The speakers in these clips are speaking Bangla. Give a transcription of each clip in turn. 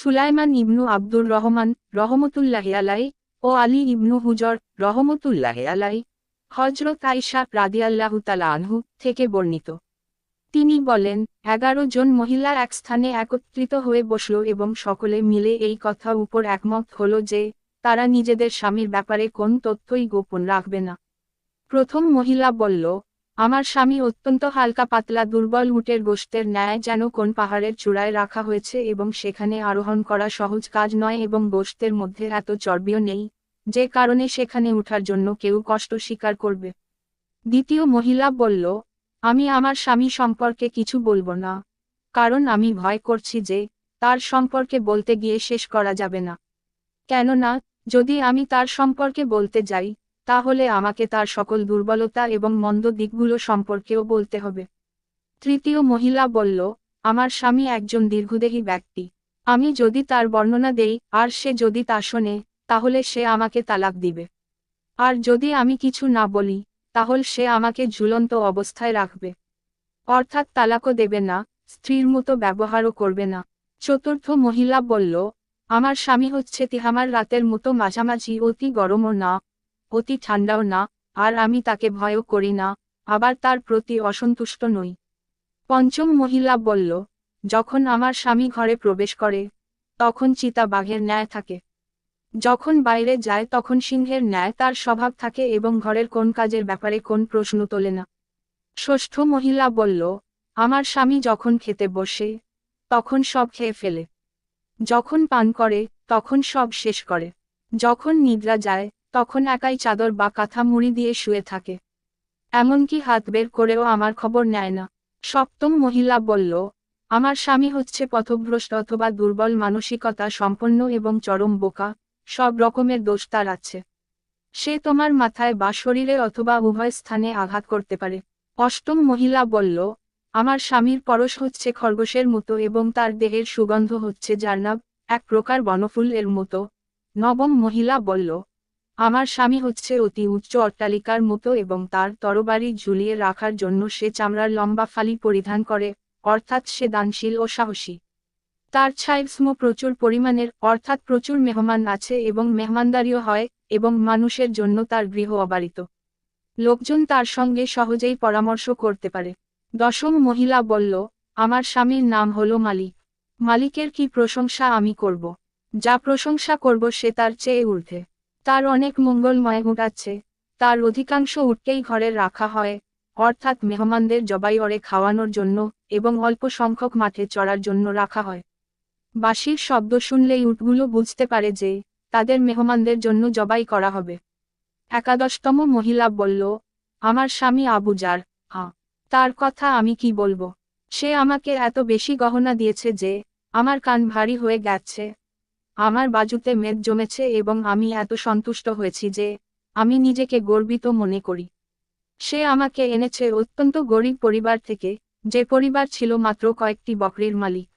সুলাইমান ইবনু আব্দুর রহমান, রহমতুল্লাহ আলাই ও আলী ইবনু হুজর, রহমতুল্লাহ আলাই হজরত আইসা রাদিয়াল্লাহু আনহু থেকে বর্ণিত। তিনি বলেন, এগারো জন মহিলা এক স্থানে একত্রিত হয়ে বসল এবং সকলে মিলে এই কথা উপর একমত হল যে, তারা নিজেদের স্বামীর ব্যাপারে কোন তথ্যই গোপন রাখবে না। প্রথম মহিলা বলল আমার স্বামী অত্যন্ত হালকা পাতলা দুর্বল উটের গোষ্ঠের ন্যায় যেন কোন পাহাড়ের চূড়ায় রাখা হয়েছে এবং সেখানে আরোহণ করা সহজ কাজ নয় এবং গোষ্ঠের মধ্যে এত চর্বিও নেই, যে কারণে সেখানে উঠার জন্য কেউ কষ্ট স্বীকার করবে। দ্বিতীয় মহিলা বলল, আমি আমার স্বামী সম্পর্কে কিছু বলব না, কারণ আমি ভয় করছি যে তার সম্পর্কে বলতে গিয়ে শেষ করা যাবে না। কেননা, যদি আমি তার সম্পর্কে বলতে যাই তাহলে আমাকে তার সকল দুর্বলতা এবং মন্দ দিকগুলো সম্পর্কেও বলতে হবে। তৃতীয় মহিলা বলল, আমার স্বামী একজন দীর্ঘদেহী ব্যক্তি। আমি যদি তার বর্ণনা দেই, আর সে যদি তা শোনে, তাহলে সে আমাকে তালাক দিবে। আর যদি আমি কিছু না বলি, তাহলে সে আমাকে ঝুলন্ত অবস্থায় রাখবে। অর্থাৎ তালাকও দেবে না, স্ত্রীর মতো ব্যবহারও করবে না। চতুর্থ মহিলা বলল, আমার স্বামী হচ্ছে তিহামার রাতের মতো মাঝামাঝি, অতি গরমও না অতি ঠান্ডাও না, আর আমি তাকে ভয়ও করি না, আবার তার প্রতি অসন্তুষ্ট নই। পঞ্চম মহিলা বলল, যখন আমার স্বামী ঘরে প্রবেশ করে, তখন চিতা বাঘের ন্যায় থাকে। যখন বাইরে যায়, তখন সিংহের ন্যায় তার স্বভাব থাকে এবং ঘরের কোন কাজের ব্যাপারে কোন প্রশ্ন তোলে না। ষষ্ঠ মহিলা বলল, আমার স্বামী যখন খেতে বসে, তখন সব খেয়ে ফেলে। যখন পান করে, তখন সব শেষ করে। যখন নিদ্রা যায় তখন একাই চাদর বা কাঁথা মুড়ি দিয়ে শুয়ে থাকে। এমনকি হাত বের করেও আমার খবর নেয় না। সপ্তম মহিলা বলল, আমার স্বামী হচ্ছে পথভ্রষ্ট অথবা দুর্বল মানসিকতা সম্পন্ন এবং চরম বোকা, সব রকমের দোষ তার আছে। সে তোমার মাথায় বা শরীরে অথবা উভয় স্থানে আঘাত করতে পারে। অষ্টম মহিলা বলল, আমার স্বামীর পরশ হচ্ছে খরগোশের মতো এবং তার দেহের সুগন্ধ হচ্ছে জার্নাব, এক প্রকার বনফুল এর মতো। নবম মহিলা বলল আমার স্বামী হচ্ছে অতি উচ্চ অট্টালিকার মতো এবং তার তরবারি ঝুলিয়ে রাখার জন্য সে চামড়ার লম্বা ফালি পরিধান করে, অর্থাৎ সে দানশীল ও সাহসী। তার ছাইভস্ম প্রচুর পরিমাণের, অর্থাৎ প্রচুর মেহমান আছে এবং মেহমানদারিও হয় এবং মানুষের জন্য তার গৃহ অবারিত। লোকজন তার সঙ্গে সহজেই পরামর্শ করতে পারে। দশম মহিলা বলল, আমার স্বামীর নাম হলো মালিক। মালিকের কি প্রশংসা আমি করব? যা প্রশংসা করব সে তার চেয়ে ঊর্ধ্বে। তার অনেক মঙ্গলময় উঠাচ্ছে তার অধিকাংশ উটকেই ঘরে রাখা হয়, অর্থাৎ মেহমানদের জবাই অরে খাওয়ানোর জন্য এবং অল্প সংখ্যক মাঠে চড়ার জন্য রাখা হয়। বাঁশির শব্দ শুনলেই উটগুলো বুঝতে পারে যে তাদের মেহমানদের জন্য জবাই করা হবে। একাদশতম মহিলা বলল, আমার স্বামী আবু যার হ্যাঁ তার কথা আমি কি বলব? সে আমাকে এত বেশি গহনা দিয়েছে যে আমার কান ভারী হয়ে গেছে। আমার বাজুতে মেদ জমেছে এবং আমি এত সন্তুষ্ট হয়েছি যে আমি নিজেকে গর্বিত মনে করি। সে আমাকে এনেছে অত্যন্ত গরিব পরিবার থেকে, যে পরিবার ছিল মাত্র কয়েকটি বকরির মালিক।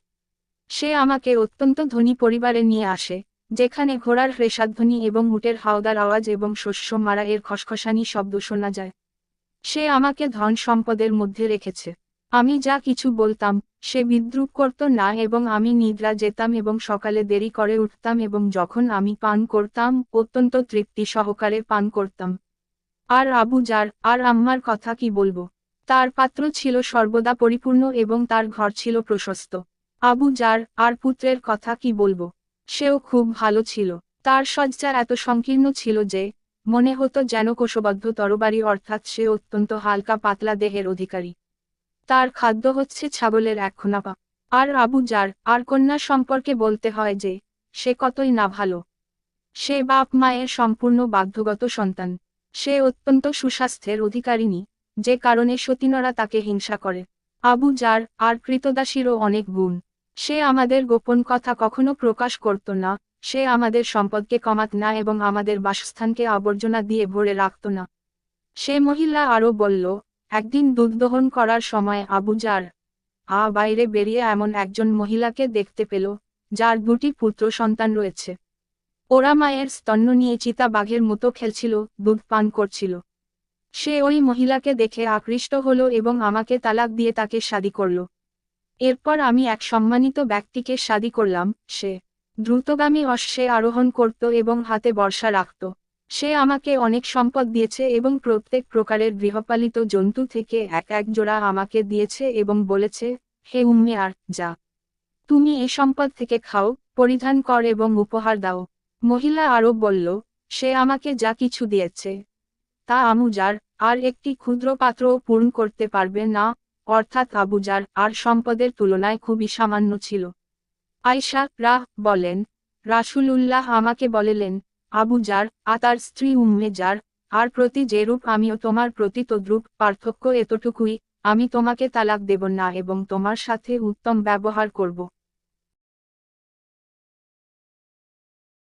সে আমাকে অত্যন্ত ধনী পরিবারে নিয়ে আসে, যেখানে ঘোড়ার হ্রেষাধ্বনি এবং উটের হাওদার আওয়াজ এবং শস্য মারা এর খসখসানি শব্দ শোনা যায়। সে আমাকে ধন সম্পদের মধ্যে রেখেছে। আমি যা কিছু বলতাম, সে বিদ্রুপ করত না এবং আমি নিদ্রা যেতাম এবং সকালে দেরি করে উঠতাম এবং যখন আমি পান করতাম, অত্যন্ত তৃপ্তি সহকারে পান করতাম। আর আবু যার আর আম্মার কথা কি বলব? তার পাত্র ছিল সর্বদা পরিপূর্ণ এবং তার ঘর ছিল প্রশস্ত। আবু যার আর পুত্রের কথা কি বলব? সেও খুব ভালো ছিল। তার সজ্জা এত সংকীর্ণ ছিল যে, মনে হতো যেন কোষবদ্ধ তরবারি অর্থাৎ সে অত্যন্ত হালকা পাতলা দেহের অধিকারী। তার খাদ্য হচ্ছে ছাগলের এক খোনাপা। আর আবু যার আর কন্যা সম্পর্কে বলতে হয় যে, সে কতই না ভালো। সে বাপ মায়ের সম্পূর্ণ বাধ্যগত সন্তান। সে অত্যন্ত সুস্বাস্থ্যের অধিকারিণী, যে কারণে সতীনরা তাকে হিংসা করে। আবু যার আর কৃতদাসীরও অনেক গুণ। সে আমাদের গোপন কথা কখনো প্রকাশ করত না, সে আমাদের সম্পদকে কমাত না এবং আমাদের বাসস্থানকে আবর্জনা দিয়ে ভরে রাখত না। সে মহিলা আরও বলল একদিন দুধ দহন করার সময় আবু যার আ বাইরে বেরিয়ে এমন একজন মহিলাকে দেখতে পেল, যার দুটি পুত্র সন্তান রয়েছে। ওরা মায়ের স্তন্য নিয়ে চিতা বাঘের মতো খেলছিল, দুধ পান করছিল। সে ওই মহিলাকে দেখে আকৃষ্ট হলো এবং আমাকে তালাক দিয়ে তাকে শাদি করল। এরপর আমি এক সম্মানিত ব্যক্তিকে শাদি করলাম, সে দ্রুতগামী অশ্বে আরোহণ করত এবং হাতে বর্ষা রাখত। সে আমাকে অনেক সম্পদ দিয়েছে এবং প্রত্যেক প্রকারের গৃহপালিত জন্তু থেকে এক এক জোড়া আমাকে দিয়েছে এবং বলেছে, হে উম্মে আর, যা। তুমি এ সম্পদ থেকে খাও, পরিধান কর এবং উপহার দাও। মহিলা আরও বলল, সে আমাকে যা কিছু দিয়েছে, তা আমুজার আর একটি ক্ষুদ্র পাত্রও পূর্ণ করতে পারবে না। অর্থাৎ আবুজার আর সম্পদের তুলনায় খুবই সামান্য ছিল। আয়শা রাহ বলেন, রাসূলুল্লাহ আমাকে বলেলেন আবুজার আতার স্ত্রী উম্মে যার আর প্রতি যেরূপ আমিও তোমার প্রতি তদ্রূপ পার্থক্য এতটুকুই, আমি তোমাকে তালাক দেব না এবং তোমার সাথে উত্তম ব্যবহার করব।